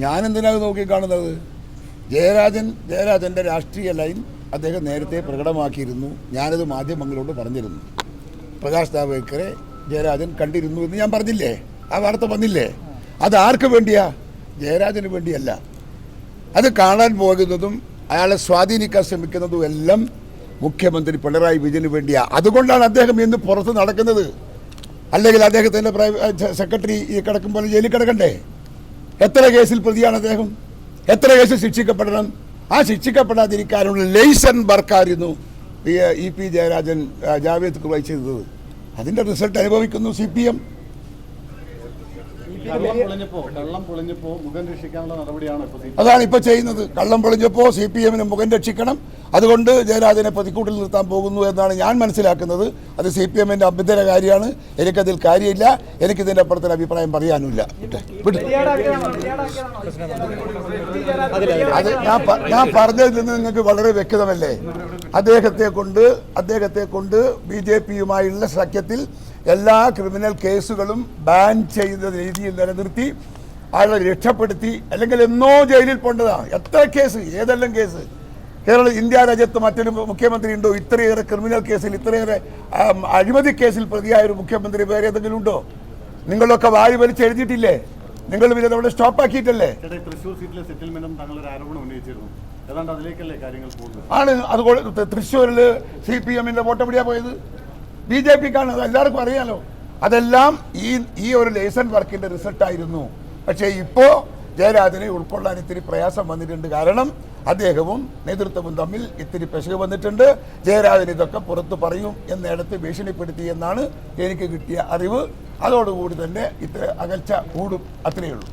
ഞാൻ എന്തിനാ നോക്കി കാണുന്നത് ജയരാജൻ ജയരാജന്റെ രാഷ്ട്രീയ ലൈൻ അദ്ദേഹം നേരത്തെ പ്രകടമാക്കിയിരുന്നു. ഞാനത് മാധ്യമങ്ങളോട് പറഞ്ഞിരുന്നു. പ്രകാശ് ജാവ്ദേക്കറെ ജയരാജൻ കണ്ടിരുന്നു എന്ന് ഞാൻ പറഞ്ഞില്ലേ? ആ വാർത്ത വന്നില്ലേ? അത് ആർക്ക് വേണ്ടിയാ? ജയരാജന് വേണ്ടിയല്ല. അത് കാണാൻ പോകുന്നതും അയാളെ സ്വാധീനിക്കാൻ ശ്രമിക്കുന്നതും എല്ലാം മുഖ്യമന്ത്രി പിണറായി വിജയന് വേണ്ടിയാ. അതുകൊണ്ടാണ് അദ്ദേഹം ഇന്ന് പുറത്ത് നടക്കുന്നത്. അല്ലെങ്കിൽ അദ്ദേഹത്തിന്റെ സെക്രട്ടറി ഈ കിടക്കുമ്പോൾ ജയിലിൽ കിടക്കണ്ടേ? എത്ര കേസിൽ പ്രതിയാണ് അദ്ദേഹം? എത്ര കേസിൽ ശിക്ഷിക്കപ്പെടണം? ആ ശിക്ഷിക്കപ്പെടാതിരിക്കാനുള്ള ലേസൺ വർക്കായിരുന്നു ഇ പി ജയരാജൻ ജാവേദ് കുറായി ചെയ്തത്. അതിന്റെ റിസൾട്ട് അനുഭവിക്കുന്നു സി പി എം. ഇപ്പൊ അതാണ് ഇപ്പോൾ ചെയ്യുന്നത്. കള്ളം പൊളിഞ്ഞപ്പോ സി പി എമ്മിന് മുഖം രക്ഷിക്കണം. അതുകൊണ്ട് ജയരാജനെ പ്രതിക്കൂട്ടിൽ നിർത്താൻ പോകുന്നു എന്നാണ് ഞാൻ മനസ്സിലാക്കുന്നത്. അത് സി പി എമ്മിന്റെ അഭ്യന്തര കാര്യമാണ്. എനിക്കതിൽ കാര്യമില്ല. എനിക്കിതിന്റെ അപ്പുറത്തൊരു അഭിപ്രായം പറയാനുമില്ല. അത് ഞാൻ ഞാൻ പറഞ്ഞതിൽ നിന്ന് നിങ്ങൾക്ക് വളരെ വ്യക്തമല്ലേ? അദ്ദേഹത്തെ കൊണ്ട് അദ്ദേഹത്തെ കൊണ്ട് ബി ജെ പിയുമായുള്ള സഖ്യത്തിൽ എല്ലാ ക്രിമിനൽ കേസുകളും ബാൻ ചെയ്ത രീതിയിൽ നിലനിർത്തി അയാളെ രക്ഷപ്പെടുത്തി അല്ലെങ്കിൽ എന്നോ ജയിലിൽ പോണ്ടതാണ്. എത്ര കേസ് ഏതെല്ലാം കേസ്? കേരള ഇന്ത്യ രാജ്യത്ത് മറ്റൊരു മുഖ്യമന്ത്രി ഉണ്ടോ? ഇത്രയേറെ ക്രിമിനൽ കേസിൽ ഇത്രയേറെ അഴിമതി കേസിൽ പ്രതിയായ ഒരു മുഖ്യമന്ത്രി വേറെ ഏതെങ്കിലും ഉണ്ടോ? നിങ്ങളൊക്കെ വാരി വലിച്ച് എഴുതിയിട്ടില്ലേ? നിങ്ങൾ പിന്നെ നമ്മളെ സ്റ്റോപ്പാക്കിയിട്ടല്ലേ തൃശ്ശൂർ സീറ്റിലെ സെറ്റിൽമെന്റും താങ്കളൊരു ആരോപണം ഉന്നയിച്ചിരുന്നു. ഏതാണ്ട് അതിലേക്കല്ലേ കാര്യങ്ങൾ പോകുന്നത്? ആണ്. അതുപോലെ തൃശ്ശൂരിൽ സി പി എമ്മിന്റെ വോട്ടെവിടെയാ പോയത്? ബി ജെ പിക്കാണ് അത് എല്ലാവർക്കും അറിയാലോ. അതെല്ലാം ഈ ഈ ഒരു ലേസൺ വർക്കിന്റെ റിസൾട്ട് ആയിരുന്നു പക്ഷേ ഇപ്പോ ജയരാജനെ ഉൾക്കൊള്ളാൻ ഇത്തിരി പ്രയാസം വന്നിട്ടുണ്ട്. കാരണം അദ്ദേഹവും നേതൃത്വവും തമ്മിൽ ഇത്തിരി പെശക് വന്നിട്ടുണ്ട്. ജയരാജൻ ഇതൊക്കെ പുറത്ത് പറയും എന്നിടത്ത് ഭീഷണിപ്പെടുത്തി എന്നാണ് എനിക്ക് കിട്ടിയ അറിവ്. അതോടുകൂടി തന്നെ ഇത്ര അകൽച്ച കൂടും. അത്രയേ ഉള്ളൂ.